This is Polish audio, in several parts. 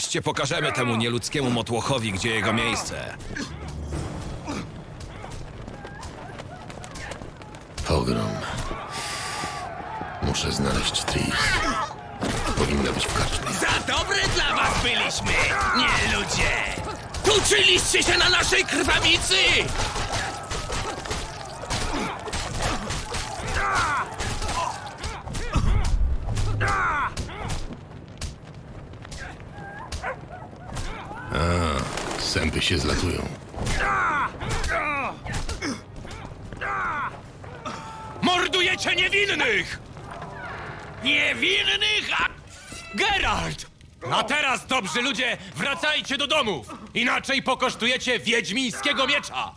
Wreszcie pokażemy temu nieludzkiemu motłochowi, gdzie jego miejsce. Pogrom. Muszę znaleźć Tris. Powinna być w karczmie. Za dobre dla was byliśmy, nie ludzie! Tuczyliście się na naszej krwawicy! Sępy się zlatują. Mordujecie niewinnych! Niewinnych? A... Geralt! A teraz, dobrzy ludzie, wracajcie do domów! Inaczej pokosztujecie wiedźmińskiego miecza!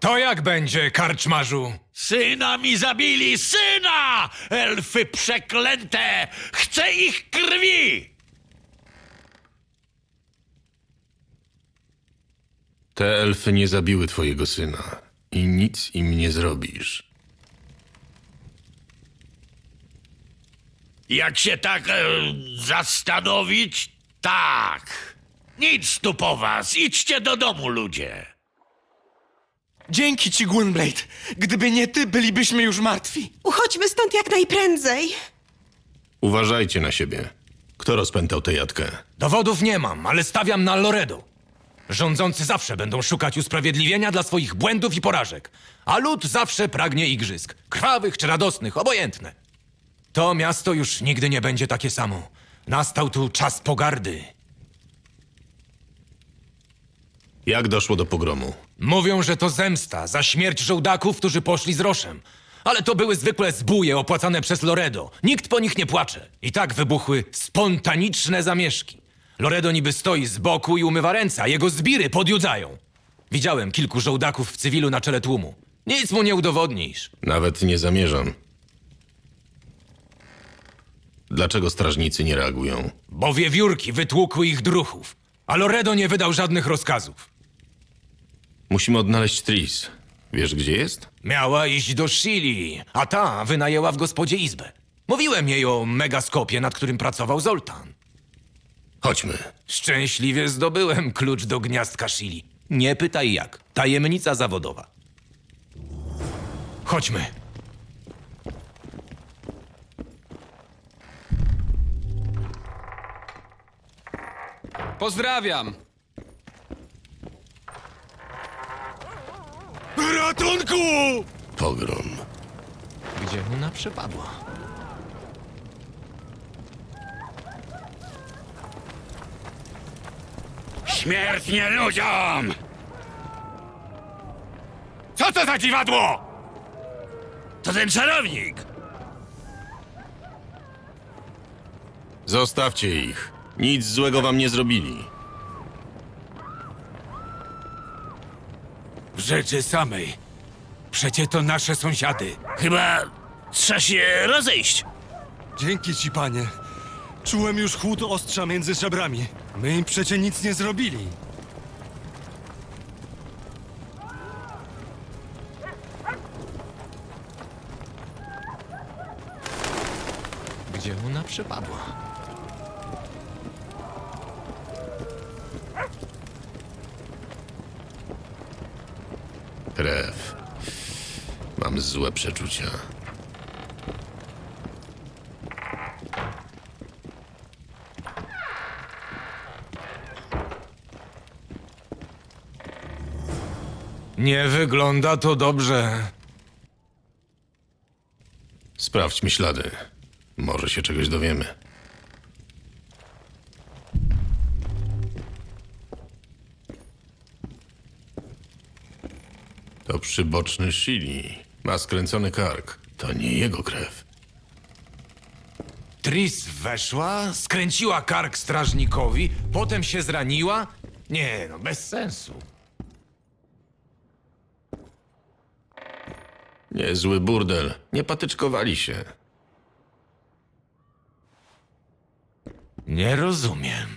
To jak będzie, karczmarzu? Syna mi zabili, syna! Elfy przeklęte! Chcę ich krwi! Te elfy nie zabiły twojego syna. I nic im nie zrobisz. Jak się tak e, zastanowić, tak. Nic tu po was, idźcie do domu, ludzie. Dzięki ci, Gwynblade. Gdyby nie ty, bylibyśmy już martwi. Uchodźmy stąd jak najprędzej. Uważajcie na siebie. Kto rozpętał tę jatkę? Dowodów nie mam, ale stawiam na Loredo. Rządzący zawsze będą szukać usprawiedliwienia dla swoich błędów i porażek, a lud zawsze pragnie igrzysk. Krwawych czy radosnych, obojętne. To miasto już nigdy nie będzie takie samo. Nastał tu czas pogardy. Jak doszło do pogromu? Mówią, że to zemsta za śmierć żołdaków, którzy poszli z Roszem. Ale to były zwykłe zbóje opłacane przez Loredo. Nikt po nich nie płacze. I tak wybuchły spontaniczne zamieszki. Loredo niby stoi z boku i umywa ręce, a jego zbiry podjudzają. Widziałem kilku żołdaków w cywilu na czele tłumu. Nic mu nie udowodnisz. Nawet nie zamierzam. Dlaczego strażnicy nie reagują? Bo wiewiórki wytłukły ich druchów. A Loredo nie wydał żadnych rozkazów. Musimy odnaleźć Tris. Wiesz, gdzie jest? Miała iść do Shili, a ta wynajęła w gospodzie izbę. Mówiłem jej o megaskopie, nad którym pracował Zoltan. Chodźmy. Szczęśliwie zdobyłem klucz do gniazdka Shili. Nie pytaj jak. Tajemnica zawodowa. Chodźmy. Pozdrawiam! Ratunku! Pogrom. Gdzie ona przepadła? Śmierć nie ludziom! Co to za dziwadło? To ten czarownik! Zostawcie ich. Nic złego wam nie zrobili. W rzeczy samej. Przecie to nasze sąsiady. Chyba trzeba się rozejść. Dzięki ci, panie. Czułem już chłód ostrza między żebrami. My im przecie nic nie zrobili. Gdzie ona przepadła? Krew. Mam złe przeczucia. Nie wygląda to dobrze. Sprawdźmy ślady. Może się czegoś dowiemy. To przyboczny Shili. Ma skręcony kark. To nie jego krew. Tris weszła, skręciła kark strażnikowi, potem się zraniła? Nie, no bez sensu. Niezły burdel. Nie patyczkowali się. Nie rozumiem.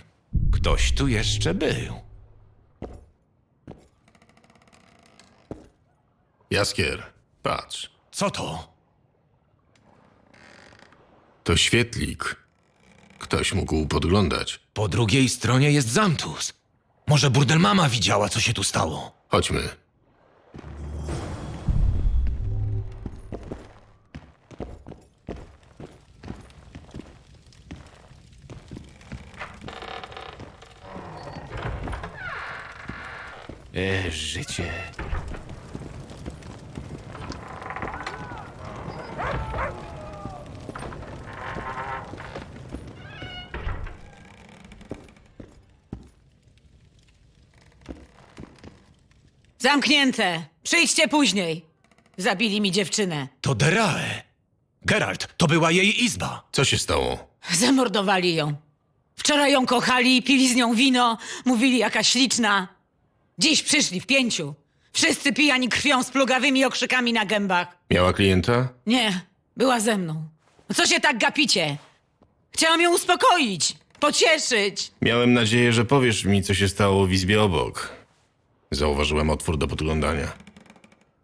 Ktoś tu jeszcze był. Jaskier, patrz. Co to? To świetlik. Ktoś mógł podglądać. Po drugiej stronie jest Zamtus. Może burdel mama widziała, co się tu stało. Chodźmy. E, życie. Zamknięte. Przyjdźcie później. Zabili mi dziewczynę. To Derae. Geralt, to była jej izba. Co się stało? Zamordowali ją. Wczoraj ją kochali, pili z nią wino, mówili jaka śliczna. Dziś przyszli w pięciu. Wszyscy pijani krwią z plugawymi okrzykami na gębach. Miała klienta? Nie, była ze mną. No co się tak gapicie? Chciałam ją uspokoić, pocieszyć. Miałem nadzieję, że powiesz mi, co się stało w izbie obok. Zauważyłem otwór do podglądania.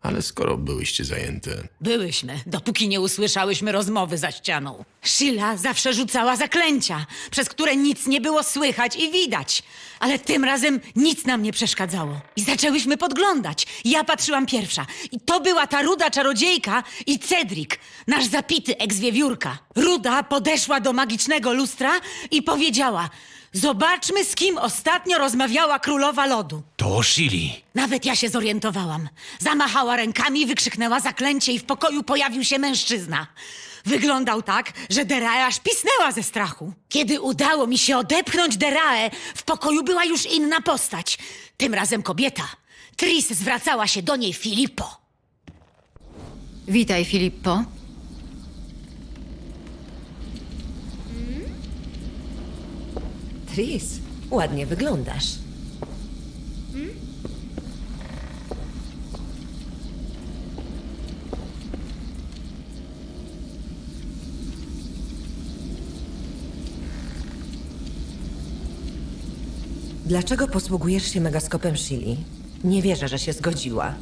Ale skoro byłyście zajęte, Byłyśmy, dopóki nie usłyszałyśmy rozmowy za ścianą. Sheila zawsze rzucała zaklęcia, przez które nic nie było słychać i widać. Ale tym razem nic nam nie przeszkadzało. I zaczęłyśmy podglądać. Ja patrzyłam pierwsza. I to była ta ruda czarodziejka i Cedric, nasz zapity ex-wiewiórka. Ruda podeszła do magicznego lustra i powiedziała... Zobaczmy, z kim ostatnio rozmawiała królowa lodu. To Shili. Nawet ja się zorientowałam. Zamachała rękami, wykrzyknęła zaklęcie i w pokoju pojawił się mężczyzna. Wyglądał tak, że Derae aż pisnęła ze strachu. Kiedy udało mi się odepchnąć Derae, w pokoju była już inna postać. Tym razem kobieta. Tris zwracała się do niej Filippo. Witaj, Filippo. Tris, ładnie wyglądasz. Dlaczego posługujesz się megaskopem Shili? Nie wierzę, że się zgodziła.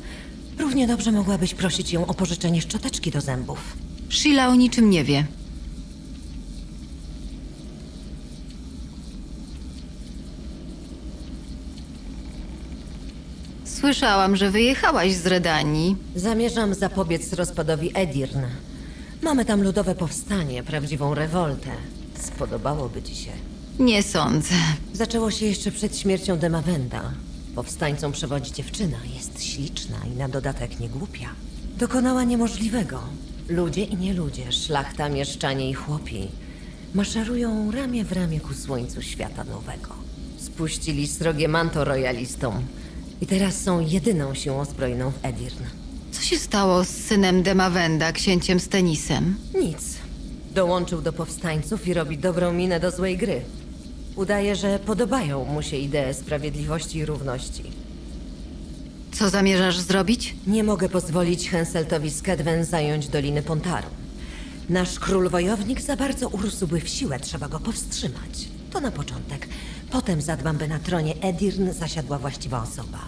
Równie dobrze mogłabyś prosić ją o pożyczenie szczoteczki do zębów. Sheila o niczym nie wie. Słyszałam, że wyjechałaś z Redanii. Zamierzam zapobiec rozpadowi Edirn. Mamy tam ludowe powstanie, prawdziwą rewoltę. Spodobałoby ci się. Nie sądzę. Zaczęło się jeszcze przed śmiercią Demawenda. Powstańcom przewodzi dziewczyna, jest śliczna i na dodatek niegłupia. Dokonała niemożliwego. Ludzie i nieludzie, szlachta, mieszczanie i chłopi maszerują ramię w ramię ku słońcu świata nowego. Spuścili srogie manto royalistom i teraz są jedyną siłą zbrojną w Edirn. Co się stało z synem Demawenda, księciem z tenisem? Nic. Dołączył do powstańców i robi dobrą minę do złej gry. Udaje, że podobają mu się idee sprawiedliwości i równości. Co zamierzasz zrobić? Nie mogę pozwolić Henseltowi z Kedwen zająć Doliny Pontaru. Nasz król wojownik za bardzo urósłby w siłę, trzeba go powstrzymać. To na początek. Potem zadbam, by na tronie Edirn zasiadła właściwa osoba.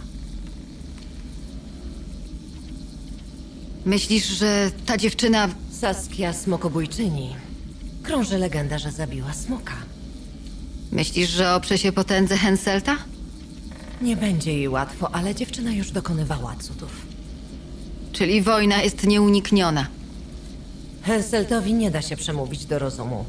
Myślisz, że ta dziewczyna. Saskia Smokobójczyni. Krąży legenda, że zabiła smoka. Myślisz, że oprze się potędze Henselta? Nie będzie jej łatwo, ale dziewczyna już dokonywała cudów. Czyli wojna jest nieunikniona. Henseltowi nie da się przemówić do rozumu.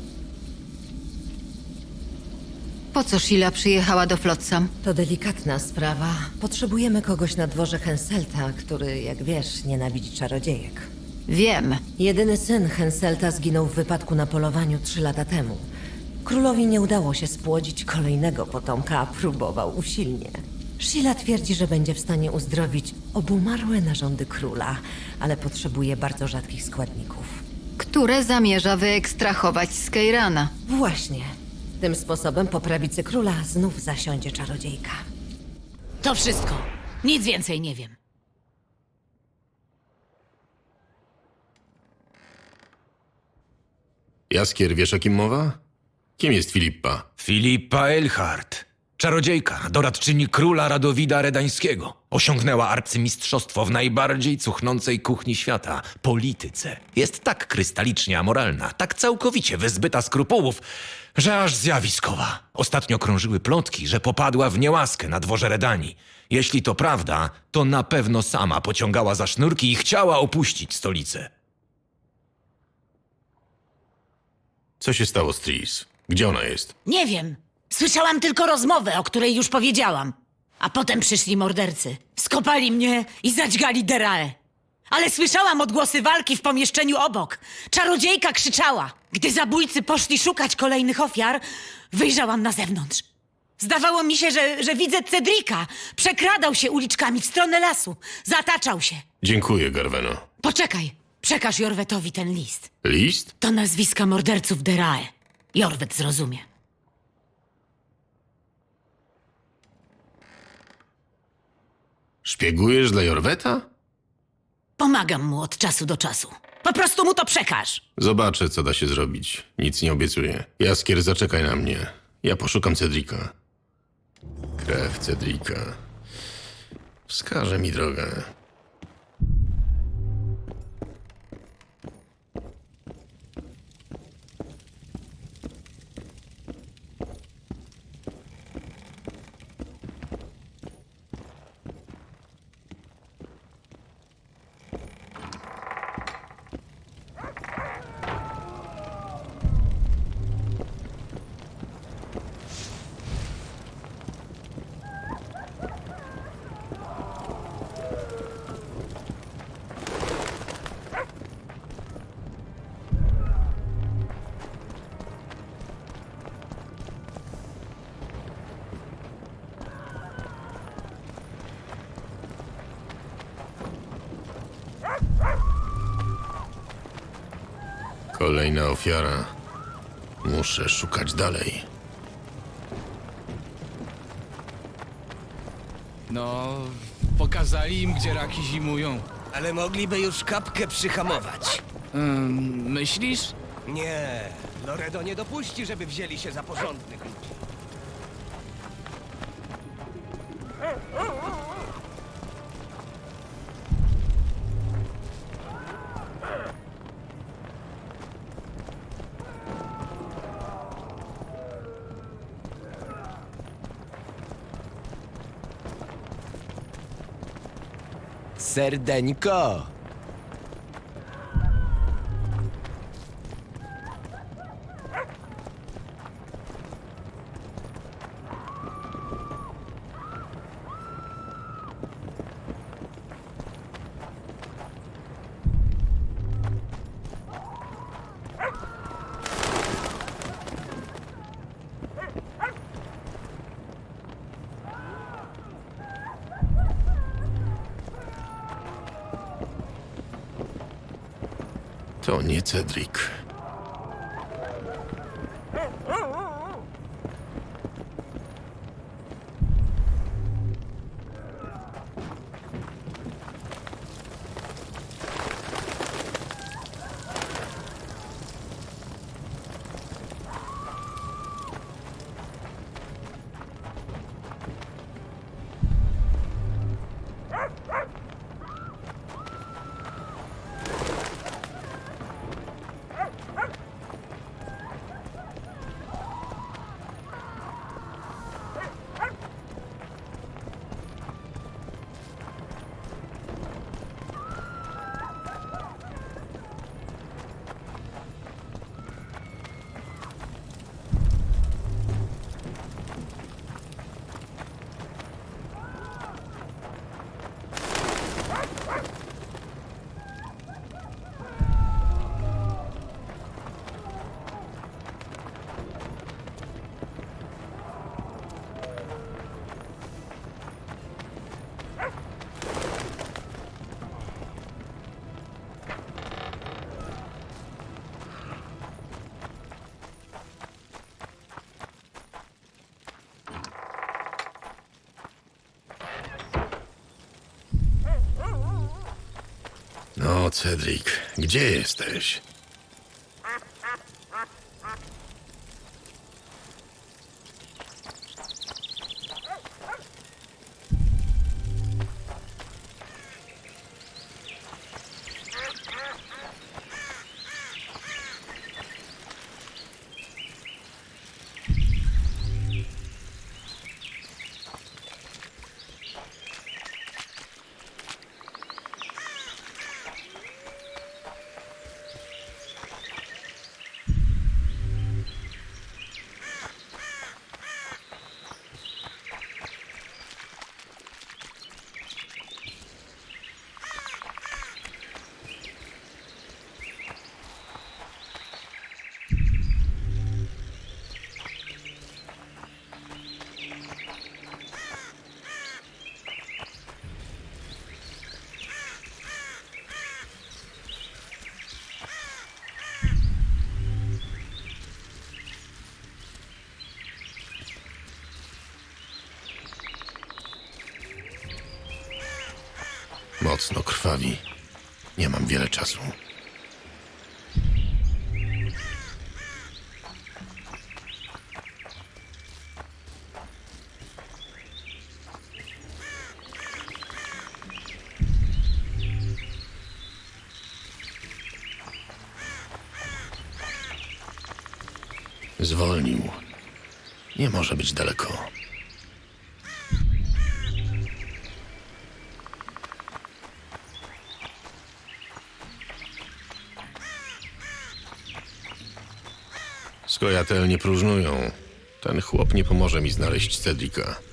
Po co Sheila przyjechała do Flotsam? To delikatna sprawa. Potrzebujemy kogoś na dworze Henselta, który, jak wiesz, nienawidzi czarodziejek. Wiem. Jedyny syn Henselta zginął w wypadku na polowaniu trzy lata temu. Królowi nie udało się spłodzić kolejnego potomka, a próbował usilnie. Sheila twierdzi, że będzie w stanie uzdrowić obumarłe narządy króla, ale potrzebuje bardzo rzadkich składników. Które zamierza wyekstrahować z Keirana. Właśnie. Tym sposobem po prawicy króla znów zasiądzie czarodziejka. To wszystko. Nic więcej nie wiem. Jaskier, wiesz o kim mowa? Kim jest Filippa? Filipa Elhart. Czarodziejka, doradczyni króla Radowida Redańskiego. Osiągnęła arcymistrzostwo w najbardziej cuchnącej kuchni świata polityce. Jest tak krystalicznie amoralna, tak całkowicie wyzbyta skrupułów, że aż zjawiskowa. Ostatnio krążyły plotki, że popadła w niełaskę na dworze Redanii. Jeśli to prawda, to na pewno sama pociągała za sznurki i chciała opuścić stolicę. Co się stało z Tris? Gdzie ona jest? Nie wiem. Słyszałam tylko rozmowę, o której już powiedziałam. A potem przyszli mordercy. Skopali mnie i zadźgali Derae. Ale słyszałam odgłosy walki w pomieszczeniu obok. Czarodziejka krzyczała. Gdy zabójcy poszli szukać kolejnych ofiar, wyjrzałam na zewnątrz. Zdawało mi się, że, że widzę Cedrika. Przekradał się uliczkami w stronę lasu. Zataczał się. Dziękuję, Garveno. Poczekaj, przekaż Jorwetowi ten list. List? To nazwiska morderców Derae. Jorwet zrozumie. Szpiegujesz dla Jorweta? Pomagam mu od czasu do czasu. Po prostu mu to przekaż. Zobaczę, co da się zrobić. Nic nie obiecuję. Jaskier, zaczekaj na mnie. Ja poszukam Cedrika. Krew Cedrika. Wskaże mi drogę. Kolejna ofiara. Muszę szukać dalej. No, pokazali im, gdzie raki zimują. Ale mogliby już kapkę przyhamować. Ym, myślisz? Nie, Loredo nie dopuści, żeby wzięli się za porządnych ludzi. Serdeńko! To nie Cedrik. Cedrik, gdzie jesteś? Mocno krwawi. Nie mam wiele czasu. Zwolnił. Nie może być daleko. Skojatel nie próżnują. Ten chłop nie pomoże mi znaleźć Cedrika.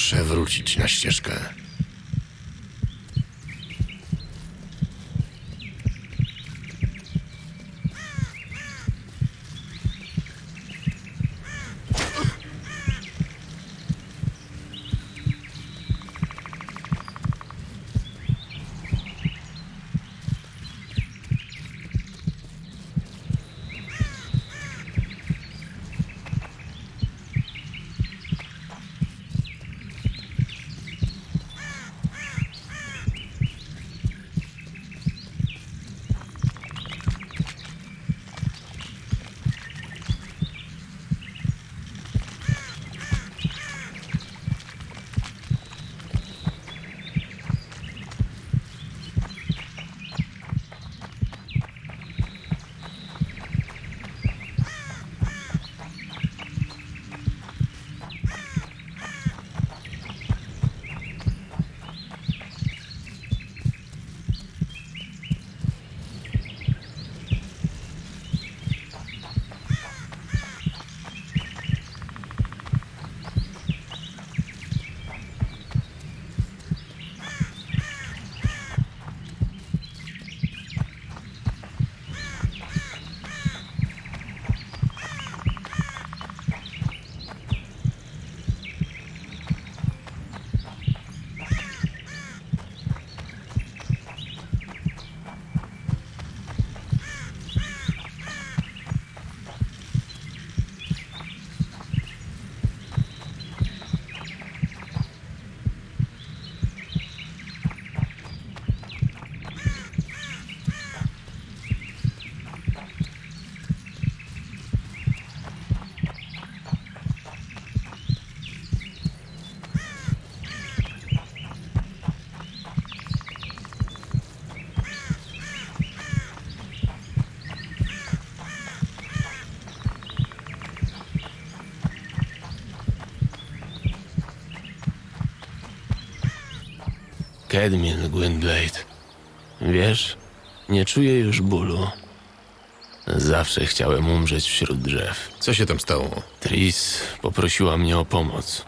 Muszę wrócić na ścieżkę. Przedmiot, Gwynblade. Wiesz, nie czuję już bólu. Zawsze chciałem umrzeć wśród drzew. Co się tam stało? Tris poprosiła mnie o pomoc.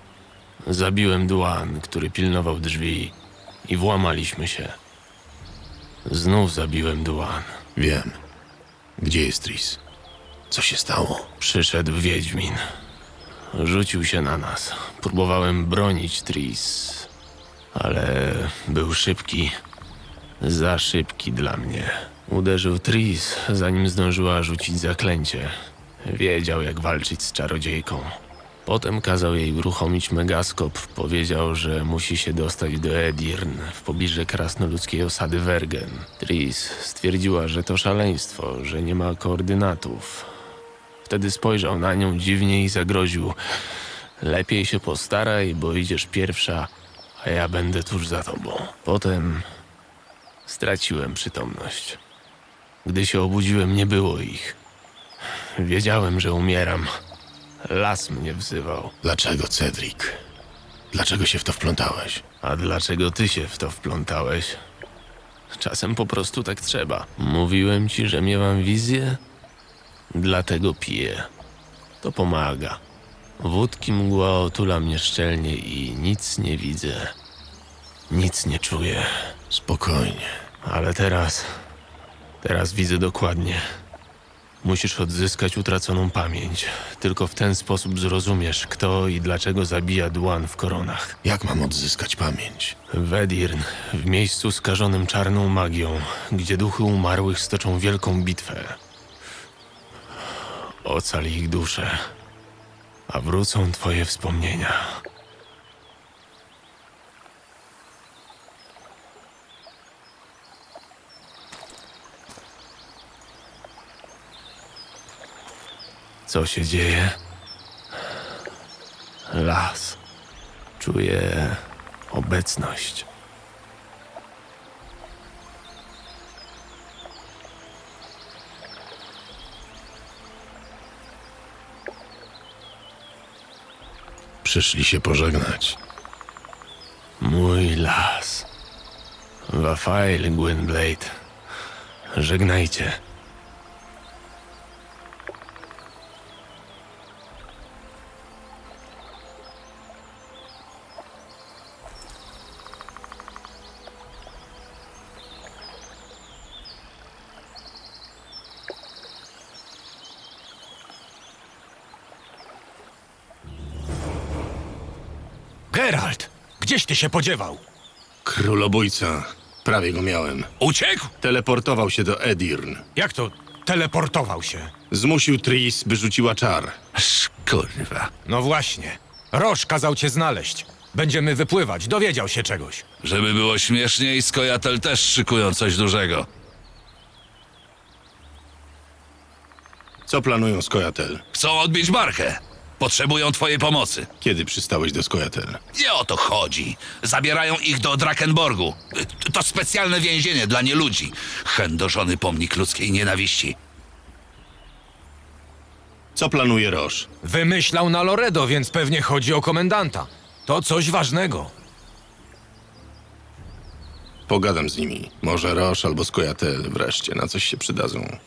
Zabiłem Duan, który pilnował drzwi i włamaliśmy się. Znów zabiłem Duan. Wiem. Gdzie jest Tris? Co się stało? Przyszedł Wiedźmin. Rzucił się na nas. Próbowałem bronić Tris, ale był szybki. Za szybki dla mnie. Uderzył Tris, zanim zdążyła rzucić zaklęcie. Wiedział, jak walczyć z czarodziejką. Potem kazał jej uruchomić megaskop. Powiedział, że musi się dostać do Edirn, w pobliżu krasnoludzkiej osady Wergen. Tris stwierdziła, że to szaleństwo, że nie ma koordynatów. Wtedy spojrzał na nią dziwnie i zagroził. Lepiej się postaraj, bo idziesz pierwsza, a ja będę tuż za tobą. Potem straciłem przytomność. Gdy się obudziłem, nie było ich. Wiedziałem, że umieram. Las mnie wzywał. Dlaczego, Cedric? Dlaczego się w to wplątałeś? A dlaczego ty się w to wplątałeś? Czasem po prostu tak trzeba. Mówiłem ci, że miewam wizję? Dlatego piję. To pomaga. Wódki mgła otula mnie szczelnie i nic nie widzę. Nic nie czuję. Spokojnie. Ale teraz. Teraz widzę dokładnie. Musisz odzyskać utraconą pamięć. Tylko w ten sposób zrozumiesz, kto i dlaczego zabija Duan w koronach. Jak mam odzyskać pamięć? W Edirn, w miejscu skażonym czarną magią, gdzie duchy umarłych stoczą wielką bitwę. Ocal ich dusze, a wrócą twoje wspomnienia. Co się dzieje? Las. Czuję obecność. Przyszli się pożegnać. Mój las. Wafail, Gwynblade. Żegnajcie. Ty się podziewał? Królobójca. Prawie go miałem. Uciekł? Teleportował się do Edirn. Jak to teleportował się? Zmusił Tris, by rzuciła czar. Kurwa. No właśnie. Roż kazał cię znaleźć. Będziemy wypływać, dowiedział się czegoś. Żeby było śmieszniej, Skojatel też szykują coś dużego. Co planują Skojatel? Chcą odbić Barchę. Potrzebują twojej pomocy. Kiedy przystałeś do Skojatel? Nie o to chodzi. Zabierają ich do Drakenborgu. To specjalne więzienie dla nieludzi. Chędożony pomnik ludzkiej nienawiści. Co planuje Roż? Wymyślał na Loredo, więc pewnie chodzi o komendanta. To coś ważnego. Pogadam z nimi. Może Roż albo Skojatel wreszcie na coś się przydadzą.